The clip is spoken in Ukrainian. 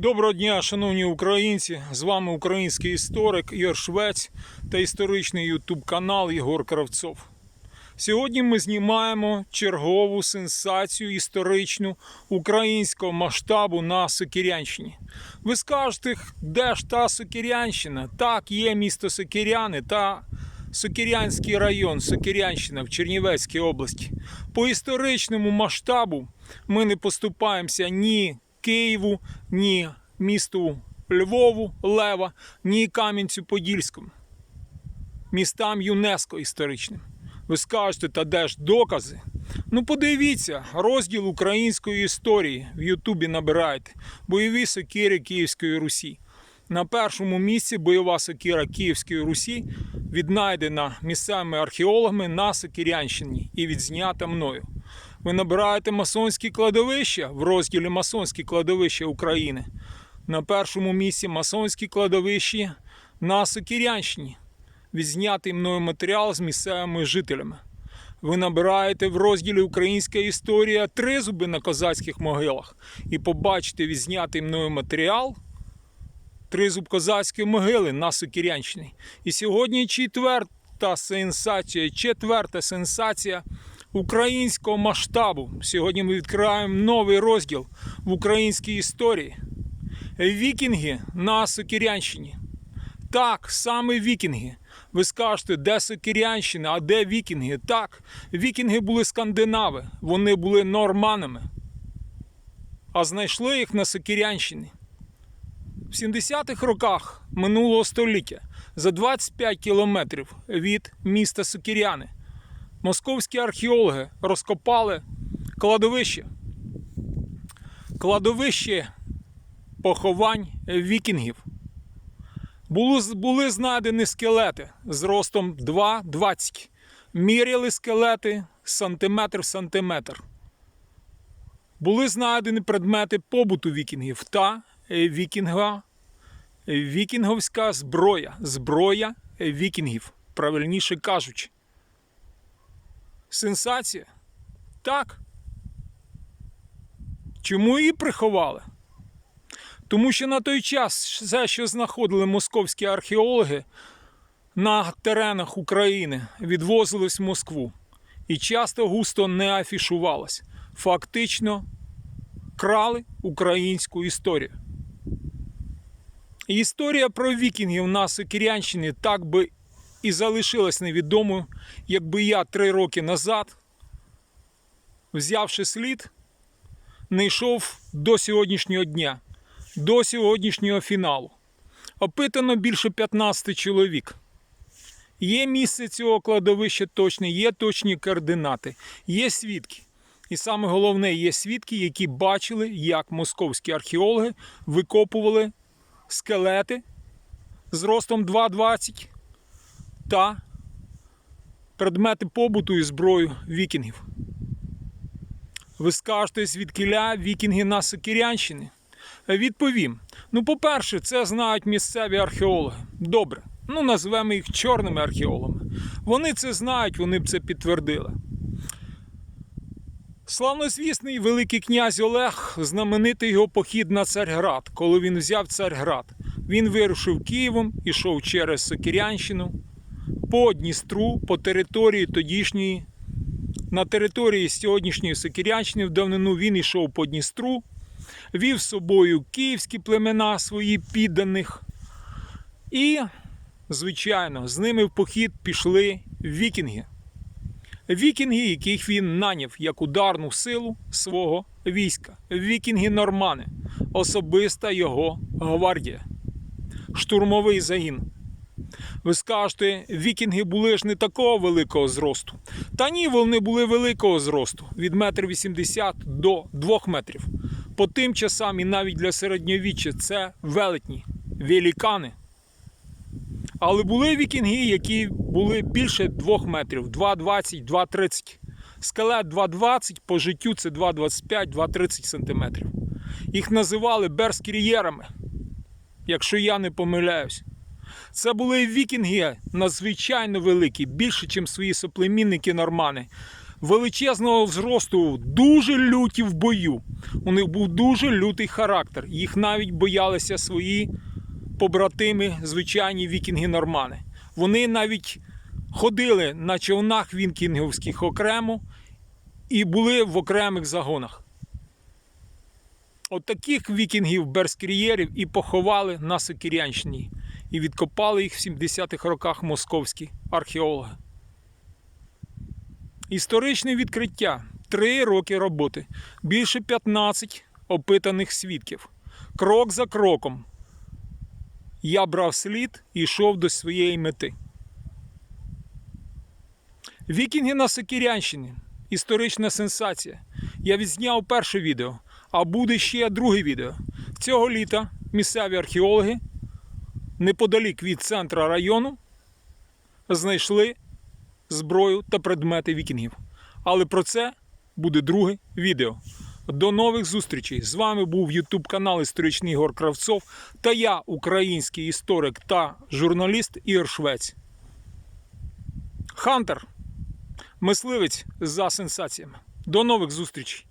Доброго дня, шановні українці! З вами український історик Ігор Швець та історичний ютуб канал Єгор Кравцов. Сьогодні ми знімаємо чергову сенсацію історичну українського масштабу на Сокирянщині. Ви скажете, де ж та Сокирянщина? Так, є місто Сокиряни та Сокирянський район, Сокирянщина в Чернівецькій області. По історичному масштабу ми не поступаємося ні Києву, ні місту Львову, Лева, ні Кам'янцю-Подільському. Містам ЮНЕСКО історичним. Ви скажете, та де ж докази? Ну, подивіться, розділ української історії в Ютубі набирайте. Бойові сокири Київської Русі. На першому місці бойова сокира Київської Русі віднайдена місцевими археологами на Сокирянщині і відзнята мною. Ви набираєте масонські кладовища в розділі Масонські кладовища України. На першому місці масонські кладовища на Сокирянщині. Відзнятий мною матеріал з місцевими жителями. Ви набираєте в розділі Українська історія тризуби на козацьких могилах і побачите відзнятий мною матеріал тризуб козацької могили на Сокирянщині. І сьогодні четверта сенсація, четверта сенсація українського масштабу. Сьогодні ми відкриваємо новий розділ в українській історії. Вікінги на Сокирянщині. Так, саме вікінги. Ви скажете, де Сокирянщина, а де вікінги? Так, вікінги були скандинави, вони були норманами. А знайшли їх на Сокирянщині. В 70-х роках минулого століття за 25 кілометрів від міста Сокиряни московські археологи розкопали кладовище. Кладовище поховань вікінгів. Були, були знайдені скелети з ростом 2,20. Міряли скелети сантиметр в сантиметр. Були знайдені предмети побуту вікінгів та е, вікінга, вікінговська зброя. Зброя вікінгів, правильніше кажучи. Сенсація? Так. Чому її приховали? Тому що на той час все, що знаходили московські археологи на теренах України, відвозилось в Москву і часто густо не афішувалось. Фактично крали українську історію. І історія про вікінгів на Сокирянщині так би і залишилась невідомою, якби я три роки назад, взявши слід, не йшов до сьогоднішнього дня, до сьогоднішнього фіналу. Опитано більше 15 чоловік. Є місце цього кладовища точне, є точні координати, є свідки. І саме головне, є свідки, які бачили, як московські археологи викопували скелети з ростом 2,20 та предмети побуту і зброю вікінгів. Ви скажете, звідкиля вікінги на Сокирянщини? Відповім. Ну, по-перше, це знають місцеві археологи. Добре. Ну, назвемо їх чорними археологами. Вони це знають, вони б це підтвердили. Славнозвісний Великий князь Олег, знаменитий його похід на Царьград. Коли він взяв Царьград, він вирушив Києвом, ішов через Сокирянщину, по Дністру, по території тодішньої. На території сьогоднішньої Сокирянщини в давнину він йшов по Дністру, вів з собою київські племена свої підданих. І, звичайно, з ними в похід пішли вікінги. Вікінги, яких він наняв як ударну силу свого війська. Вікінги нормани, особиста його гвардія, штурмовий загін. Ви скажете, вікінги були ж не такого великого зросту. Та ні, вони були великого зросту від 1,80 м до 2 метрів. По тим часам і навіть для середньовіччя це велетні, великани. Але були вікінги, які були більше 2 метрів, 2,20, 2,30. Скелет 2,20, по життю це 2,25, 2,30 сантиметрів. Їх називали берскір'єрами, якщо я не помиляюсь. Це були вікінги надзвичайно великі, більше, ніж свої соплемінники нормани. величезного зросту, дуже люті в бою. У них був дуже лютий характер. Їх навіть боялися свої побратими, звичайні вікінги-нормани. Вони навіть ходили на човнах вікінговських окремо і були в окремих загонах. От таких вікінгів берскрієрів і поховали на Сокирянщині. І відкопали їх в 70-х роках московські археологи. Історичне відкриття. Три роки роботи. Більше 15 опитаних свідків. Крок за кроком. Я брав слід і йшов до своєї мети. Вікінги на Сокирянщині. Історична сенсація. Я відзняв перше відео, а буде ще друге відео. Цього літа місцеві археологи неподалік від центра району знайшли зброю та предмети вікінгів. Але про це буде друге відео. До нових зустрічей! З вами був YouTube канал Історичний Ігор Кравцов та я, український історик та журналіст Ігор Швець. Хантер, мисливець за сенсаціями. До нових зустрічей!